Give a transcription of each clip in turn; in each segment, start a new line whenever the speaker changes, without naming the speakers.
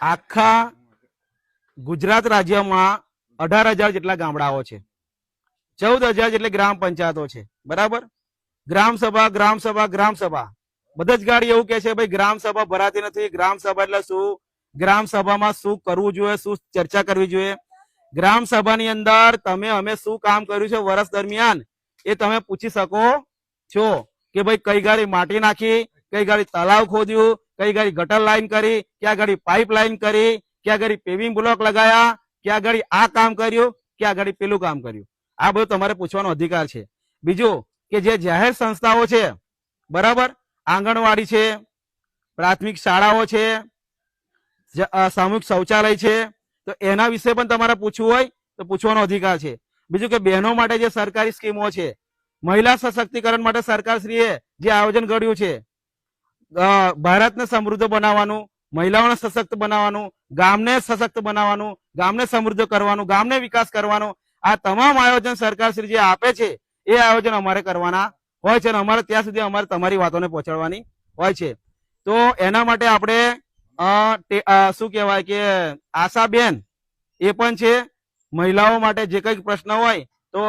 આખા ગુજરાત રાજ્યમાં અઢાર હજાર જેટલા ગામડાઓ છે. ચૌદ હજાર જેટલી ગ્રામ પંચાયતો છે. બરાબર? ગ્રામ સભા ગ્રામ સભા બધા જ ગાડી એવું કે છે, ભાઈ, ગ્રામ સભા ભરાતી નથી. ગ્રામ સભા એટલે શું? ગ્રામ સભામાં શું કરવું જોઈએ? શું ચર્ચા કરવી જોઈએ? ગ્રામ સભાની અંદર તમે, અમે શું કામ કર્યું છે વર્ષ દરમિયાન એ તમે પૂછી શકો છો કે, ભાઈ, કઈ ગાડી માટી નાખી? કઈ ગાડી તળાવ ખોદ્યું, કઈ ગાડી ગટર લાઈન કરી, ક્યાં ગાડી પાઇપ લાઈન કરી, ક્યાં ગાડી પેવિંગ બ્લોક લગાયા, ક્યાં ગાડી આ કામ કર્યું, ક્યાં ગાડી પેલું કામ કર્યું. આ બધું તમારે પૂછવાનો અધિકાર છે. બીજું કે જે જાહેર સંસ્થાઓ છે, બરાબર? આંગણવાડી છે, પ્રાથમિક શાળાઓ છે સામૂહિક શૌચાલય છે, તો એના વિશે પણ તમારે પૂછવું હોય, તો પૂછવાનો અધિકાર છે. બીજું કે બહેનો માટે જે સરકારી સ્કીમો છે, મહિલા સશક્તિકરણ માટે સરકારશ્રીએ જે આયોજન ઘડ્યું છે ભારતને સમૃદ્ધ બનાવવાનું, મહિલાઓને સશક્ત બનાવવાનું, ગામને સશક્ત બનાવવાનું, ગામને સમૃદ્ધ કરવાનું, ગામને વિકાસ કરવાનો, આ તમામ આયોજન સરકારશ્રી જે આપે છે, એ આયોજન અમારે કરવાના હોય છે અને અમારે ત્યાં સુધી અમારે તમારી વાતોને પહોંચાડવાની હોય છે. તો એના માટે આપણે શું કહેવાય કે, આશાબેન, એ પણ છે. મહિલાઓ માટે જે કંઈક પ્રશ્ન હોય તો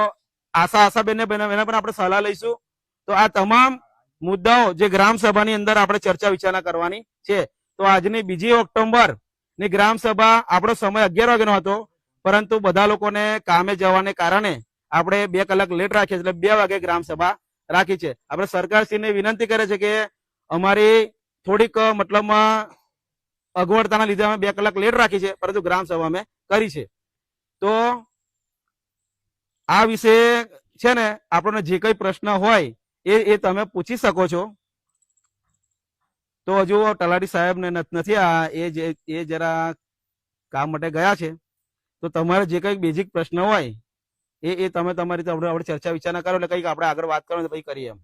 આશા આશાબેન એના પણ આપણે સલાહ લઈશું. તો આ તમામ મુદ્દાઓ જે ગ્રામ સભાની અંદર આપણે ચર્ચા વિચારણા કરવાની છે. તો આજની બીજી ઓક્ટોબરની ગ્રામ સભા આપણો સમય અગિયાર વાગ્યાનો હતો. પરંતુ બધા લોકોને કામે જવાને કારણે આપણે બે કલાક લેટ રાખીએ એટલે બે વાગે ગ્રામ સભા રાખી છે. આપણે સરકારશ્રીને વિનંતી કરે છે કે અમારી થોડીક મતલબમાં અગવડતાના લીધે અમે બે કલાક લેટ રાખી છે, પરંતુ ગ્રામ સભા અમે કરી છે. તો આ વિશે છે ને આપણને જે કઈ પ્રશ્ન હોય એ એ તમે પૂછી શકો છો. તો હજુ તલાટી સાહેબ ને, નથી આ, એ જે, એ જરા કામ માટે ગયા છે. તો તમારે જે કઈ બેઝિક પ્રશ્ન હોય, એ એ તમે તમારી આપણે ચર્ચા વિચારણા કરો એટલે કંઈક આપણે આગળ વાત કરો પછી કરીએ એમ.